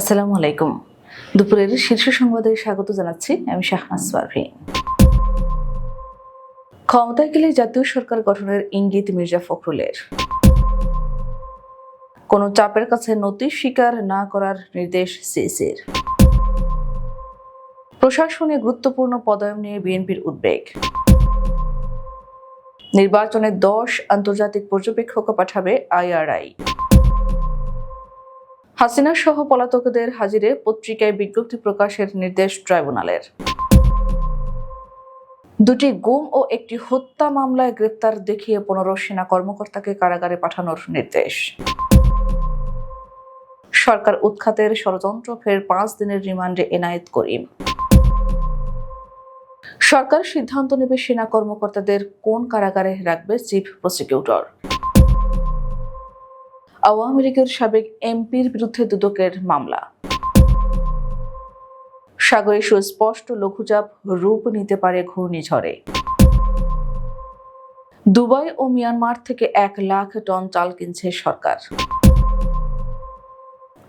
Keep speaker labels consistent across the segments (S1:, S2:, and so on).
S1: আসসালামু আলাইকুম। দুপুরের শীর্ষ সংবাদে স্বাগত জানাচ্ছি আমি শাহনাজ পারভি ক্ষমতায় গেলে জাতীয় সরকার গঠনের ইঙ্গিত মির্জা ফখরুলের। কোনো চাপের কাছে নতি স্বীকার না করার নির্দেশ সিসির প্রশাসনে গুরুত্বপূর্ণ পদায়ন নিয়ে বিএনপির উদ্বেগ। নির্বাচনে দশ আন্তর্জাতিক পর্যবেক্ষক পাঠাবে আইআরআই। হাসিনা সহ পলাতকদের হাজিরে পত্রিকায় বিজ্ঞপ্তি প্রকাশের নির্দেশ ট্রাইব্যুনালের। দুটি গুম ও একটি হত্যা মামলায় গ্রেপ্তার দেখিয়ে পনেরো সেনা কর্মকর্তাকে কারাগারে পাঠানোর নির্দেশ। সরকার উৎখাতের ষড়যন্ত্র ফের পাঁচ দিনের রিমান্ডে এনায়েত করিম। সরকার সিদ্ধান্ত নেবে সেনা কর্মকর্তাদের কোন কারাগারে রাখবে চিফ প্রসিকিউটর। আওয়ামী লীগের সাবেক এমপির বিরুদ্ধে দুদকের মামলা। সাগরে সুস্পষ্ট লঘুচাপ রূপ নিতে পারে ঘূর্ণিঝড়ে। দুবাই ও মিয়ানমার থেকে এক লাখ টন চাল কিনছে সরকার।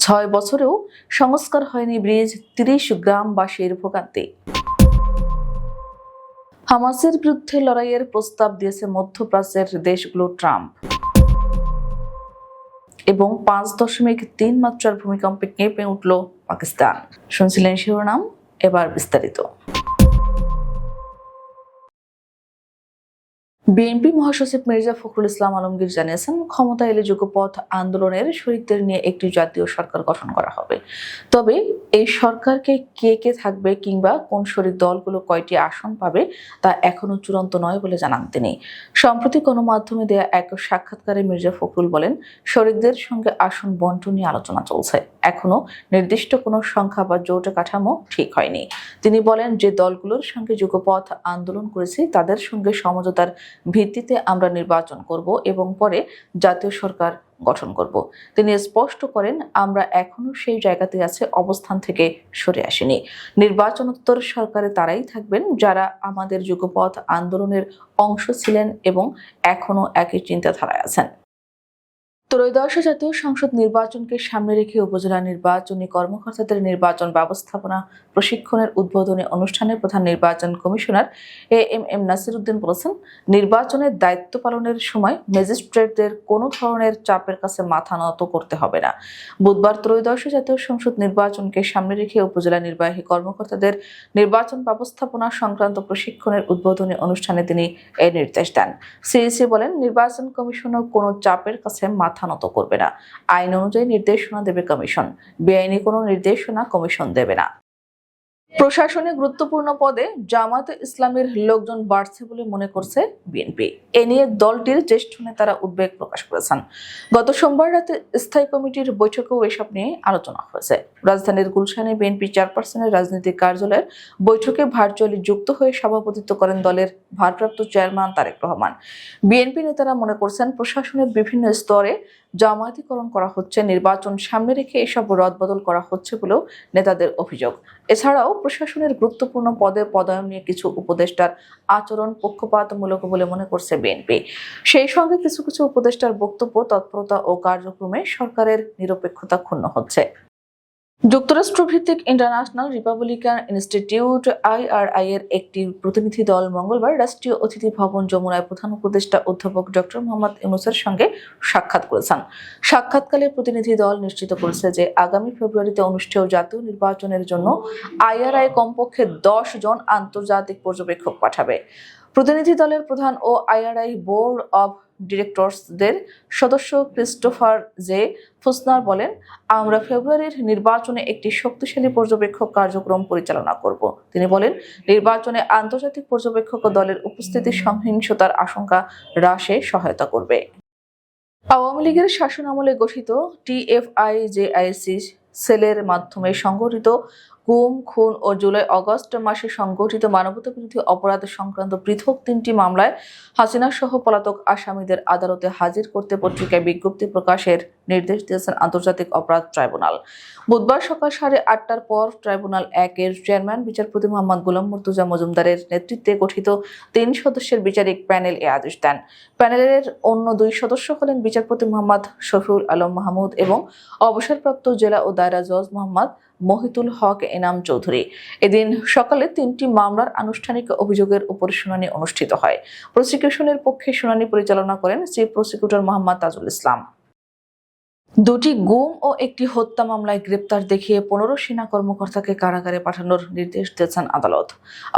S1: ছয় বছরেও সংস্কার হয়নি ব্রিজ, তিরিশ গ্রামবাসীর ভোগান্তি। হামাসের বিরুদ্ধে লড়াইয়ের প্রস্তাব দিয়েছে মধ্যপ্রাচ্যের দেশগুলো ট্রাম্প। এবং পাঁচ দশমিক তিন মাত্রার ভূমিকম্পে কেঁপে উঠল পাকিস্তান। শুনছিলেন শিরোনাম এবার বিস্তারিত। বিএনপি মহাসচিব মির্জা ফখরুল ইসলাম আলমগীর জানিয়েছেন ক্ষমতা এলে যুগপথ আন্দোলনের শরিকদের নিয়ে একটি জাতীয় সরকার গঠন করা হবে। তবে এই সরকারকে কে কে থাকবে কিংবা কোন শরিক দলগুলো কয়টি আসন পাবে তা এখনও চূড়ান্ত নয় বলে জানান তিনি। সম্প্রতি গণমাধ্যমে দেয়া এক সাক্ষাৎকারে মির্জা ফখরুল বলেন, শরিকদের সঙ্গে আসন বন্টন নিয়ে আলোচনা চলছে। এখনও নির্দিষ্ট কোনো সংখ্যা বা জোট কাঠামো ঠিক হয়নি। তিনি বলেন, যে দলগুলোর সঙ্গে যুগপথ আন্দোলন করেছি, তাদের সঙ্গে সমঝোতার ভিত্তিতে আমরা নির্বাচন করব এবং পরে জাতীয় সরকার গঠন করব। তিনি স্পষ্ট করেন, আমরা এখনও সেই জায়গাতে আছে, অবস্থান থেকে সরে আসেনি। নির্বাচনোত্তর সরকারে তারাই থাকবেন যারা আমাদের যুগপথ আন্দোলনের অংশ ছিলেন এবং এখনও একই চিন্তাধারায় আছেন। ত্রয়োদশ জাতীয় সংসদ নির্বাচনকে সামনে রেখে উপজেলা নির্বাচনী কর্মকর্তাদের নির্বাচন ব্যবস্থাপনা প্রশিক্ষণের উদ্বোধনী অনুষ্ঠানে প্রধান নির্বাচন commissioner A M M Nasir Uddin বলেছেন, নির্বাচনের দায়িত্ব পালনের সময় ম্যাজিস্ট্রেটদের কোনো ধরনের চাপের কাছে মাথা নত করতে হবে না। বুধবার ত্রয়োদশ জাতীয় সংসদ নির্বাচনকে সামনে রেখে উপজেলা নির্বাহী কর্মকর্তাদের নির্বাচন ব্যবস্থাপনা সংক্রান্ত প্রশিক্ষণের উদ্বোধনী অনুষ্ঠানে তিনি এই নির্দেশ দেন। সিইসি বলেন, নির্বাচন কমিশনও কোনো চাপের কাছে মাথা নত করবে না। আইন অনুযায়ী নির্দেশনা দেবে কমিশন। বেআইনি কোনো নির্দেশনা কমিশন দেবে না। প্রশাসনে গুরুত্বপূর্ণ পদে জামাত ইসলামের লোকজন বাড়ছে বলে মনে করছে বিএনপি। এ নিয়ে দলটির জ্যেষ্ঠ নেতারা উদ্বেগ প্রকাশ করেছেন। গত সোমবার রাতে স্থায়ী কমিটির বৈঠকেও এসব নিয়ে আলোচনা হয়েছে। রাজধানীর গুলশানে বিএনপি চেয়ারপারসনের রাজনৈতিক কার্যালয়ের বৈঠকে ভার্চুয়ালি যুক্ত হয়ে সভাপতিত্ব করেন দলের ভারপ্রাপ্ত চেয়ারম্যান তারেক রহমান। বিএনপি নেতারা মনে করছেন প্রশাসনের বিভিন্ন স্তরে জামায়াতিকরণ করা হচ্ছে, নির্বাচন সামনে রেখে এসব রদবদল করা হচ্ছে বলেও নেতাদের অভিযোগ। এছাড়াও প্রশাসনের গুরুত্বপূর্ণ পদে পদায়ন নিয়ে কিছু উপদেষ্টার আচরণ পক্ষপাতমূলক বলে মনে করছে বিএনপি। সেই সঙ্গে কিছু কিছু উপদেষ্টার বক্তব্য তৎপরতা ও কার্যক্রমে সরকারের নিরপেক্ষতা ক্ষুণ্ণ হচ্ছে। যুক্তরাষ্ট্র ভিত্তিক ইন্টারন্যাশনাল রিপাবলিকান ইনস্টিটিউট আইআরআই এর একটি প্রতিনিধি দল মঙ্গলবার রাষ্ট্রীয় অতিথি ভবন যমুনায় প্রধান উপদেষ্টা অধ্যাপক ডক্টর মোহাম্মদ ইউনুসের সঙ্গে সাক্ষাৎ করেছেন। সাক্ষাৎকালে প্রতিনিধি দল নিশ্চিত করেছে যে আগামী ফেব্রুয়ারিতে অনুষ্ঠেয় জাতীয় নির্বাচনের জন্য আইআরআই কমপক্ষে দশ জন আন্তর্জাতিক পর্যবেক্ষক পাঠাবে। প্রতিনিধি দলের প্রধান ও আইআরআই বোর্ড অব ডিরেক্টরসদের সদস্য ক্রিস্টোফার জে ফুসনার বলেন, আমরা ফেব্রুয়ারির নির্বাচনে একটি শক্তিশালী পর্যবেক্ষক কার্যক্রম পরিচালনা করব। তিনি বলেন, নির্বাচনে আন্তর্জাতিক পর্যবেক্ষক দলের উপস্থিতি সহিংসতার আশঙ্কা হ্রাসে সহায়তা করবে। আওয়ামী লীগের শাসন আমলে গঠিত টিএফআই জেআইসি সেলের মাধ্যমে সংগঠিত গুম, খুন ও জুলাই অগস্ট মাসে সংগঠিত মানবতাবিরোধী অপরাধ সংক্রান্ত পৃথক তিনটি মামলায় হাসিনা সহ পলাতক আসামিদের আদালতে হাজির করতে পত্রিকায় বিজ্ঞপ্তি প্রকাশের নির্দেশ দিয়েছেন আন্তর্জাতিক অপরাধ ট্রাইব্যুনাল। বুধবার সকাল সাড়ে আটটার পর ট্রাইব্যুনাল একের চেয়ারম্যান, বিচারপতি মোহাম্মদ গোলাম মুর্তুজা মজুমদারের নেতৃত্বে গঠিত তিন সদস্যের বিচারিক প্যানেল এ আদেশ দেন। প্যানেলের অন্য দুই সদস্য হলেন বিচারপতি মোহাম্মদ শফিউল আলম মাহমুদ এবং অবসরপ্রাপ্ত জেলা ও দায়রা জজ মোহাম্মদ মহিতুল হক এনাম চৌধুরী। এদিন সকালে তিনটি মামলার আনুষ্ঠানিক অভিযোগের উপর শুনানি অনুষ্ঠিত হয়। প্রসিকিউশনের পক্ষে শুনানি পরিচালনা করেন চিফ প্রসিকিউটর মোহাম্মদ তাজুল ইসলাম। দুটি গুম ও একটি হত্যা মামলায় গ্রেপ্তার দেখিয়ে পনেরো সেনা কর্মকর্তাকে কারাগারে পাঠানোর নির্দেশ দিয়েছেন আদালত।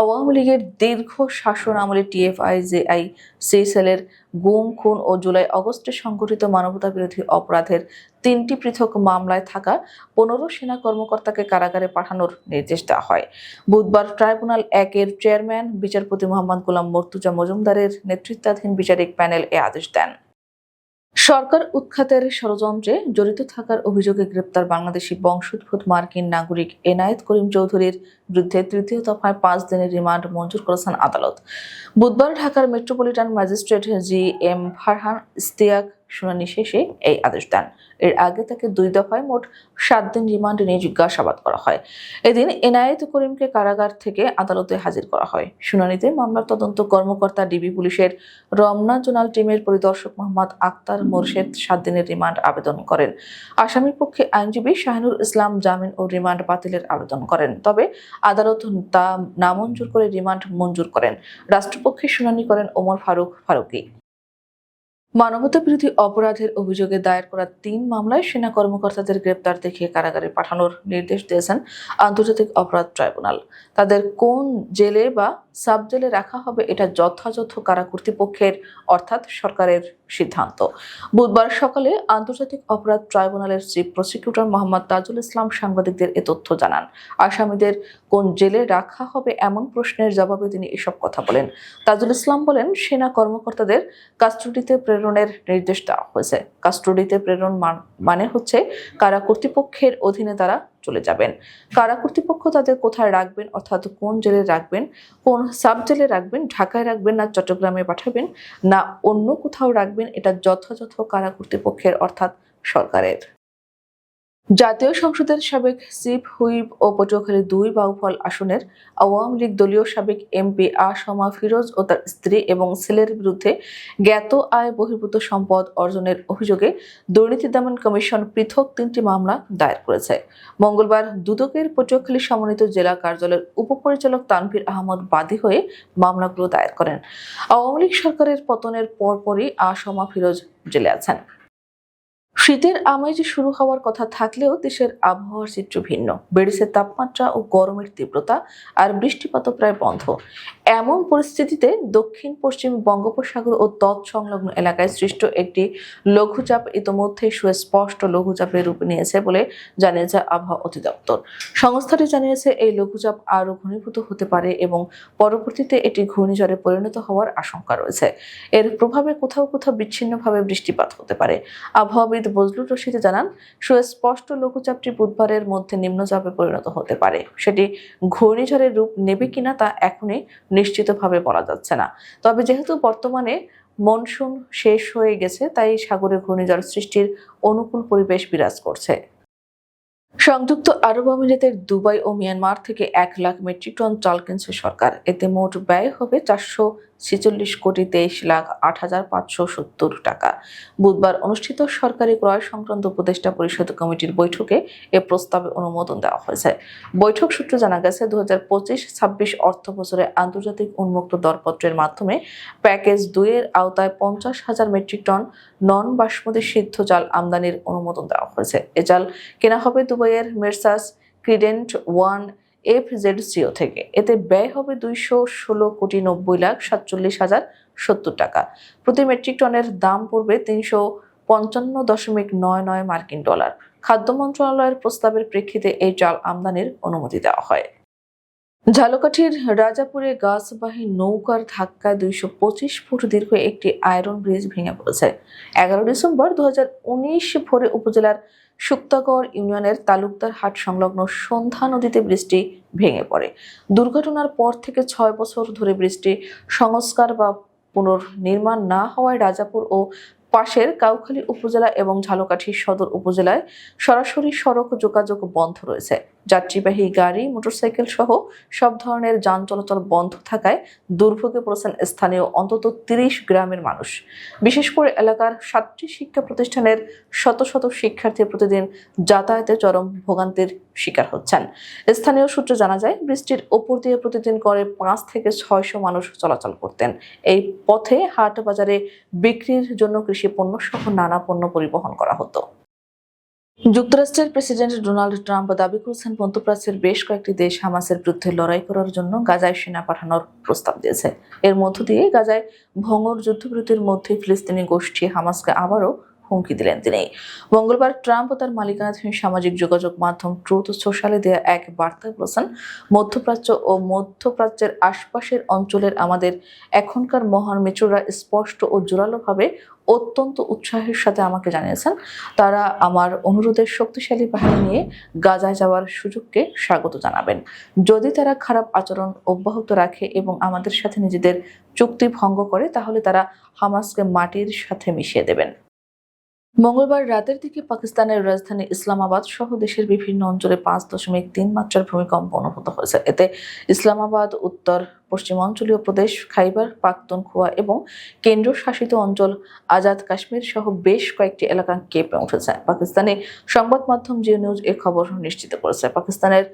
S1: আওয়ামী লীগের দীর্ঘ শাসন আমলে টিএফআই, জেআই সি সেলের গুম, খুন ও জুলাই অগস্টে সংঘটিত মানবতাবিরোধী অপরাধের তিনটি পৃথক মামলায় থাকা পনেরো সেনা কর্মকর্তাকে কারাগারে পাঠানোর নির্দেশ দেওয়া হয়। বুধবার ট্রাইব্যুনাল একের চেয়ারম্যান, বিচারপতি মোহাম্মদ গোলাম মর্তুজা মজুমদারের নেতৃত্বাধীন বিচারিক প্যানেল এ আদেশ দেন। সরকার উৎখাতের ষড়যন্ত্রে জড়িত থাকার অভিযোগে গ্রেপ্তার বাংলাদেশি বংশোদ্ভূত মার্কিন নাগরিক এনায়েত করিম চৌধুরীর বিরুদ্ধে তৃতীয় দফায় পাঁচ দিনের রিমান্ড মঞ্জুর করেছেন আদালত। বুধবার ঢাকার metropolitan magistrate G M Farhan Istiaq শুনানি শেষে এই আদেশ দেন। এর আগে তাকে দুই দফায় মোট সাত দিন রিমান্ডে নিয়ে জিজ্ঞাসাবাদ করা হয়। এদিন এনায়েত করিমকে কারাগার থেকে আদালতে হাজির করা হয়। শুনানিতে মামলার তদন্ত কর্মকর্তা ডিবি পুলিশের রমনা জোনাল টিমের পরিদর্শক মোহাম্মদ আক্তার মোরশেদ সাত দিনের রিমান্ড আবেদন করেন। আসামির পক্ষে আইনজীবী শাহিনুর ইসলাম জামিন ও রিমান্ড বাতিলের আবেদন করেন। তবে আদালত তা নামঞ্জুর করে রিমান্ড মঞ্জুর করেন। রাষ্ট্রপক্ষে শুনানি করেন ওমর ফারুক ফারুকি। মানবতাবিরোধী অপরাধের অভিযোগে দায়ের করা তিন মামলায় সেনা কর্মকর্তাদের গ্রেপ্তার দেখিয়ে কারাগারে পাঠানোর নির্দেশ দিয়েছেন আন্তর্জাতিক অপরাধ ট্রাইব্যুনাল। তাদের কোন জেলে বা সাব জেলে রাখা হবে এটা যথাযথ কারা কর্তৃপক্ষের, অর্থাৎ সরকারের সিদ্ধান্ত। বুধবার সকালে আন্তর্জাতিক অপরাধ ট্রাইব্যুনালের চিফ প্রসিকিউটর মোহাম্মদ তাজুল ইসলাম সাংবাদিকদের এ তথ্য জানান। আসামিদের কোন জেলে রাখা হবে এমন প্রশ্নের জবাবে তিনি এসব কথা বলেন। তাজুল ইসলাম বলেন, সেনা কর্মকর্তাদের কাস্টডিতে প্রেরণের নির্দেশ দেওয়া হয়েছে। কাস্টডিতে প্রেরণ মান- হচ্ছে কারা কর্তৃপক্ষের অধীনে তারা চলে যাবেন। কারা কর্তৃপক্ষ তাদের কোথায় রাখবেন, অর্থাৎ কোন জেলে রাখবেন, কোন সাব জেলে রাখবেন, ঢাকায় রাখবেন না চট্টগ্রামে পাঠাবেন, না অন্য কোথাও রাখবেন, এটা যথাযথ কারা কর্তৃপক্ষের, অর্থাৎ সরকারের। জাতীয় সংসদের সাবেক চিফ হুইপ ও পটুয়াখালী দুই বাউফল আসনের আওয়ামী লীগ দলীয় সাবেক এমপি আসমা ফিরোজ ও তার স্ত্রী এবং ছেলের বিরুদ্ধে জ্ঞাত আয় বহির্ভূত সম্পদ অর্জনের অভিযোগে দুর্নীতি দমন কমিশন পৃথক তিনটি মামলা দায়ের করেছে। মঙ্গলবার দুদকের পটুয়াখালী সমন্বিত জেলা কার্যালয়ের উপপরিচালক তানভীর আহমদ বাদী হয়ে মামলাগুলো দায়ের করেন। আওয়ামী লীগ সরকারের পতনের পরপরই আসমা ফিরোজ জেলে আছেন। শীতের আমেজ শুরু হওয়ার কথা থাকলেও দেশের আবহাওয়ার চিত্র ভিন্ন। বেড়েছে তাপমাত্রা ও গরমের তীব্রতা, আর বৃষ্টিপাতও প্রায় বন্ধ। এমন পরিস্থিতিতে দক্ষিণ, পশ্চিম বঙ্গোপসাগর ও তৎসংলগ্ন এলাকায় সৃষ্ট একটি লঘুচাপ ইতোমধ্যে সুস্পষ্ট লঘুচাপের রূপ নিয়েছে বলে জানিয়েছে আবহাওয়া অধিদপ্তর। সংস্থাটি জানিয়েছে, এই লঘুচাপ আরও ঘনীভূত হতে পারে এবং পরবর্তীতে এটি ঘূর্ণিঝড়ে পরিণত হওয়ার আশঙ্কা রয়েছে। এর প্রভাবে কোথাও কোথাও বিচ্ছিন্নভাবে বৃষ্টিপাত হতে পারে। আবহাওয়াবিদ বজলুর রশিদ জানান, সুস্পষ্ট লঘুচাপটি বুধবারের মধ্যে নিম্নচাপে পরিণত হতে পারে। সেটি ঘূর্ণিঝড়ের রূপ নেবে কিনা তা এখনই নিশ্চিতভাবে বলা যাচ্ছে না। তবে যেহেতু বর্তমানে মনসুন শেষ হয়ে গেছে, তাই সাগরে ঘূর্ণিঝড় সৃষ্টির অনুকূল পরিবেশ বিরাজ করছে। সংযুক্ত আরব আমিরাতের দুবাই ও মিয়ানমার থেকে এক লাখ মেট্রিক টন চাল কিনছে সরকার। এতে মোট ব্যয় হবে চারশো ছেচল্লিশ কোটি তেইশ লাখ আট হাজার পাঁচশো সত্তর টাকা। বুধবার অনুষ্ঠিত সরকারি ক্রয় সংক্রান্ত উপদেষ্টা পরিষদ কমিটির বৈঠকে এ প্রস্তাবে অনুমোদন দেওয়া হয়েছে। বৈঠক সূত্রে জানা গেছে দু হাজার পঁচিশ ছাব্বিশ অর্থ বছরে আন্তর্জাতিক উন্মুক্ত দরপত্রের মাধ্যমে প্যাকেজ দুইয়ের আওতায় পঞ্চাশ হাজার মেট্রিক টন নন বাসমতি সিদ্ধ চাল আমদানির অনুমোদন দেওয়া হয়েছে। এ চাল কেনা হবে দুবাইয়ের messrs credent one F Z CO থেকে। এতে ব্যয় হবে দুইশো ষোলো কোটি নব্বই লাখ সাতচল্লিশ হাজার সত্তর টাকা। প্রতি মেট্রিক টনের দাম পড়বে তিনশো পঞ্চান্ন দশমিক নয় নয় মার্কিন ডলার। খাদ্য মন্ত্রণালয়ের প্রস্তাবের প্রেক্ষিতে এই চাল আমদানির অনুমতি দেওয়া হয়। ঝালকাঠির রাজাপুরে গাছবাহী নৌকার ধাক্কায় দুইশো পঁচিশ ফুট দীর্ঘ একটি আয়রন ব্রিজ ভেঙে পড়েছে। এগারো ডিসেম্বর দু ভোরে উপজেলার শুক্তাগড় ইউনিয়নের তালুকদার হাট সংলগ্ন সন্ধ্যা নদীতে বৃষ্টি ভেঙে পড়ে। দুর্ঘটনার পর থেকে ছয় বছর ধরে বৃষ্টি সংস্কার বা পুনর্নির্মাণ না হওয়ায় রাজাপুর ও পাশের কাউখালী উপজেলা এবং ঝালকাঠি সদর উপজেলায় সরাসরি সড়ক যোগাযোগ বন্ধ রয়েছে। যাত্রীবাহী গাড়ি, মোটরসাইকেল সহ সব ধরনের যান চলাচল বন্ধ থাকায় দুর্ভোগে পড়েছেন স্থানীয় অন্তত তিরিশ গ্রামের মানুষ। বিশেষ করে এলাকার সাতটি শিক্ষা প্রতিষ্ঠানের শত শত শিক্ষার্থী প্রতিদিন যাতায়াতে চরম ভোগান্তির শিকার হচ্ছেন। স্থানীয় সূত্রে জানা যায়, বৃষ্টির ওপর দিয়ে প্রতিদিন করে পাঁচ থেকে ছয়শো মানুষ চলাচল করতেন। এই পথে হাট বাজারে বিক্রির জন্য কৃষি পণ্য সহ নানা পণ্য পরিবহন করা হতো। যুক্তরাষ্ট্রের প্রেসিডেন্ট ডোনাল্ড ট্রাম্প দাবি করেছেন মধ্যপ্রাচ্যের বেশ কয়েকটি দেশ হামাসের বিরুদ্ধে লড়াই করার জন্য গাজায় সেনা পাঠানোর প্রস্তাব দিয়েছে। এর মধ্য দিয়ে গাজায় ভঙ্গর যুদ্ধবিরতির মধ্যে ফিলিস্তিনি গোষ্ঠী হামাসকে আবারও হুমকি দিলেন তিনি। মঙ্গলবার ট্রাম্প ও তার মালিকানাধীন সামাজিক যোগাযোগ মাধ্যম ট্রুথ সোশ্যালে দেয়া এক বার্তায় বলেছেন, মধ্যপ্রাচ্য ও মধ্যপ্রাচ্যের আশপাশের অঞ্চলের আমাদের এখনকার মহান মিত্ররা স্পষ্ট ও জোরালোভাবে অত্যন্ত উৎসাহের সাথে আমাকে জানিয়েছেন। তারা আমার অনুরোধের শক্তিশালী বাহিনী নিয়ে গাজায় যাওয়ার সুযোগকে স্বাগত জানাবেন। যদি তারা খারাপ আচরণ অব্যাহত রাখে এবং আমাদের সাথে নিজেদের চুক্তি ভঙ্গ করে, তাহলে তারা হামাসকে মাটির সাথে মিশিয়ে দেবেন। মঙ্গলবার রাতের দিকে পাকিস্তানের রাজধানী ইসলামাবাদ সহ দেশের বিভিন্ন অঞ্চলে পাঁচ দশমিক তিন মাত্রার ভূমিকম্প অনুভূত হয়েছে। এতে ইসলামাবাদ, উত্তর, পশ্চিমাঞ্চলীয় প্রদেশ, খাইবার, পাখতুনখোয়া এবং কেন্দ্রশাসিত অঞ্চল, আজাদ কাশ্মীর সহ বেশ কয়েকটি এলাকা কেঁপে উঠেছে। পাকিস্তানি সংবাদ মাধ্যম জিও নিউজ এ খবর নিশ্চিত করেছে। পাকিস্তানের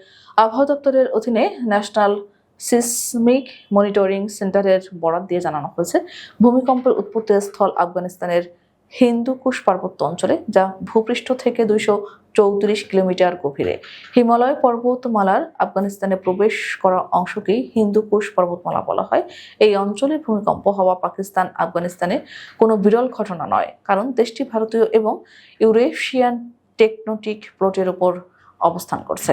S1: আবহাওয়া দপ্তরের অধীনে ন্যাশনাল সিসমিক মনিটরিং সেন্টারের বরাত দিয়ে জানানো হয়েছে, ভূমিকম্পের উৎপত্তি স্থল আফগানিস্তানের হিন্দুকুশ পার্বত্য অঞ্চলে, যা ভূপৃষ্ঠ থেকে দুইশো চৌত্রিশ কিলোমিটার গভীরে। হিমালয় পর্বতমালার আফগানিস্তানে প্রবেশ করা অংশকেই হিন্দু হিন্দুকুশ পর্বতমালা বলা হয়। এই অঞ্চলে ভূমিকম্প হওয়া পাকিস্তান, আফগানিস্তানে কোনো বিরল ঘটনা নয়, কারণ দেশটি ভারতীয় এবং ইউরেশিয়ান টেকনোটিক প্লটের উপর অবস্থান করছে।